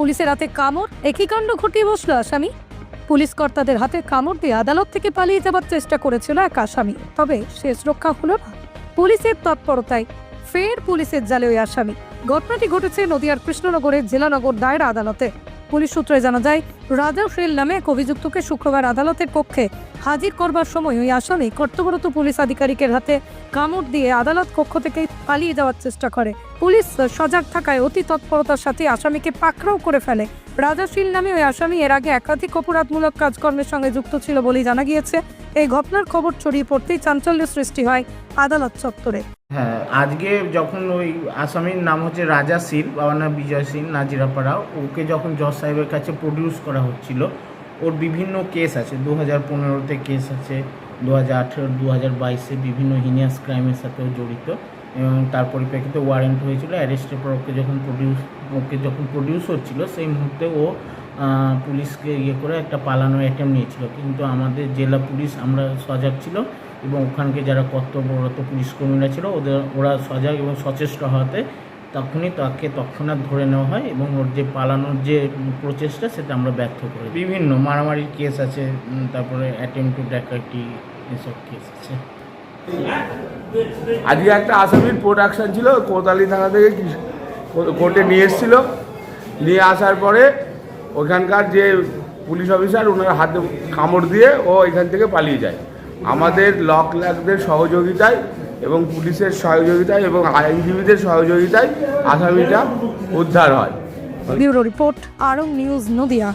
পুলিশের হাতে কামড়? একই কাণ্ড ঘটিয়ে বসল আসামি। পুলিশ কর্তাদের হাতে কামড় দিয়ে আদালত থেকে পালিয়ে যাবার চেষ্টা করেছিল এক আসামি, তবে শেষ রক্ষা হলো না। পুলিশের তৎপরতায় ফের পুলিশের জালে ওই আসামি। ঘটনাটি ঘটেছে নদিয়ার কৃষ্ণনগরের জেলানগর দায়রা আদালতে। পুলিশ সূত্রে জানা যায় রাজা শেল নামে এক অভিযুক্তকে শুক্রবার আদালতের কক্ষে হাজির করবার সময় ওই আসামি কর্তব্যরত পুলিশ আধিকারিকের হাতে কামড় দিয়ে আদালত কক্ষ থেকে পালিয়ে যাওয়ার চেষ্টা করে। পুলিশ সজাগ থাকায় অতি তৎপরতার সাথে আসামিকে পাকড়াও করে ফেলে। রাজাশীল নামে ওই আসামি এর আগে একাধিক অপরাধমূলক কাজকর্মের সঙ্গে যুক্ত ছিল বলেই জানা গিয়েছে। এই ঘটনার খবর ছড়িয়ে পড়তেই চাঞ্চল্য সৃষ্টি হয় আদালত চত্বরে। হ্যাঁ আজকে যখন ওই আসামির নাম হচ্ছে রাজা সিল বাবার নাম বিজয় সিং নাজিরাপাড়া ওকে যখন জজ সাহেবের কাছে প্রডিউস করা হচ্ছিল, ওর বিভিন্ন কেস আছে দু হাজার পনেরোতে কেস আছে দু হাজার আঠেরো দু হাজার বাইশে বিভিন্ন হিনিয়াস ক্রাইমের সাথেও জড়িত। এবং তার পরিপ্রেক্ষিতে ওয়ারেন্ট হয়েছিল অ্যারেস্টের পর ওকে যখন প্রডিউস ওকে যখন প্রডিউস হচ্ছিল, সেই মুহূর্তে ও পুলিশকে ইয়ে করে একটা পালানো অ্যাটেম্প নিয়েছিল। কিন্তু আমাদের জেলা পুলিশ, আমরা সজাগ ছিল এবং ওখানকে যারা কর্তব্যরত পুলিশ কর্মীরা ছিল, ওদের, ওরা সজাগ এবং সচেষ্ট হওয়াতে তখনই তাকে তৎক্ষণাৎ ধরে নেওয়া হয় এবং ওর যে পালানোর যে প্রচেষ্টা, সেটা আমরা ব্যর্থ করি বিভিন্ন মারামারির কেস আছে তারপরে অ্যাটেম্প টু ডাকাইটি এসব কেস আছে। আজকে একটা আসামির প্রোডাকশন ছিল, কোতালি থানা থেকে কোর্টে নিয়ে এসেছিল। নিয়ে আসার পরে ওখানকার যে পুলিশ অফিসার ওনার হাতে কামড় দিয়ে ও এখান থেকে পালিয়ে যায়। আমাদের লক লাকদের সহযোগিতায় এবং পুলিশের সহযোগিতায় এবং আইনজীবীদের সহযোগিতায় আসামিটা উদ্ধার হয়। রিপোর্ট, আরং নিউজ নদিয়া।